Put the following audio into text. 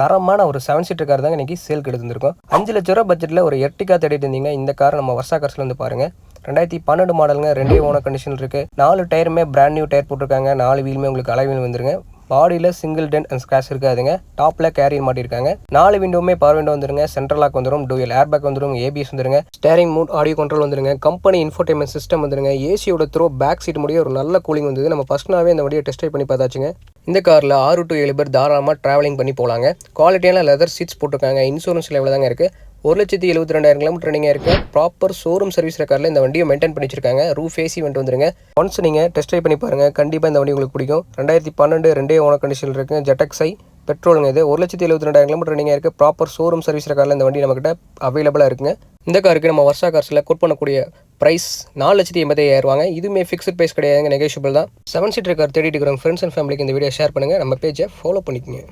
தரமான ஒரு seven seater car தாங்க இன்னைக்கு சேல் எடுத்துருக்கோம் அஞ்சு லட்ச ரூபா பட்ஜெட்டில் ஒரு எர்டிகா தேடிட்டு இருந்தீங்க. இந்த கார் நம்ம வர்ஷா கார்ஸ்ல வந்து பாருங்க. ரெண்டாயிரத்தி பன்னெண்டு மாடலுங்க ரெண்டே ஓன கண்டிஷன் இருக்கு. நாலு டயருமே பிராண்ட் நியூ டயர் போட்டிருக்காங்க. நாலு வீலுமே உங்களுக்கு அலைவீல் வந்துருங்க. பாடியில் சிங்கிள் டென்ட் அண்ட் ஸ்க்ராச் இருக்காதுங்க. டாப்பில் கேரியர் மாட்டிருக்காங்க. நாலு விண்டோவுமே பவர் விண்டோ வந்துருங்க. சென்ட்ரல் லாக் வந்துடும் டூயல் ஏர் பேக் வந்துடும் ஏபிஎஸ் வந்துருங்க. ஸ்டேரிங் மூட் ஆடியோ கண்ட்ரோல் வந்துருங்க. கம்பெனி இன்ஃபோர்டைன்மெண்ட் சிஸ்டம் வந்துருங்க. ஏசியோட த்ரோ பேக் சீட் முடிய ஒரு நல்ல கூலிங் வந்தது. நம்ம ஃபர்ஸ்ட் நாவே இந்த வண்டியை டெஸ்ட் பண்ணி பார்த்தாச்சுங்க. இந்த காரில் ஆறு டு ஏழு பேர் தாராளமாக ட்ராவலிங் பண்ணி போகலாங்க குவாலிட்டியான லெதர் சீட்ஸ் போட்டிருக்காங்க. இன்சூரன்ஸ் லெவலில் தாங்க இருக்குது ஒரு லட்சத்தி எழுபத்தி ரெண்டாயிரம் கிலோமீட்டர் ரன்னிங்காக இருக்குது ப்ராப்பர் ஷோரூம் சர்வீஸ் ரெக்கார்டில் இந்த வண்டியை மெயின்டைன் பண்ணி வச்சிருக்காங்க. ரூஃப் ஏசி வந்துட்டு வந்துருங்க. ஒன்ஸ் நீங்கள் டெஸ்ட் ட்ரை பண்ணி பாருங்கள் கண்டிப்பாக இந்த வண்டி உங்களுக்கு பிடிக்கும். ரெண்டாயிரத்தி பன்னெண்டு ரெண்டே ஓன கண்டிஷன் இருக்குது ஜெட்டக்ஸை பெட்ரோலுங்க இது. ஒரு லட்சத்தி எழுபத்தி ரெண்டாயிரம் கிலோமீட்டர் ரன்னிங்காக இருக்குது ப்ராப்பர் ஷோரூம் சர்வீஸ் ரெக்கார்டில் இந்த வண்டி நம்மக்கிட்ட அவைலபிளாக இருக்குங்க. இந்த காருக்கு நம்ம வருஷா கார்ஸில் கோட் பண்ணக்கூடிய ப்ரைஸ் நாலு லட்சத்தி எண்பத்தையாயிரம் ஏறுவாங்க இதுவுமே ஃபிக்ஸ்ட் ப்ரைஸ் கிடையாதுங்க நெகோஷியபிள் தான். செவன் சீட்டர் கார் தேடிட்டு இருக்கிற ஃப்ரெண்ட்ஸ் அண்ட் ஃபேமிலிக்கு இந்த வீடியோ ஷேர் பண்ணுங்கள் நம்ம பேஜை ஃபாலோ பண்ணிக்கோங்க.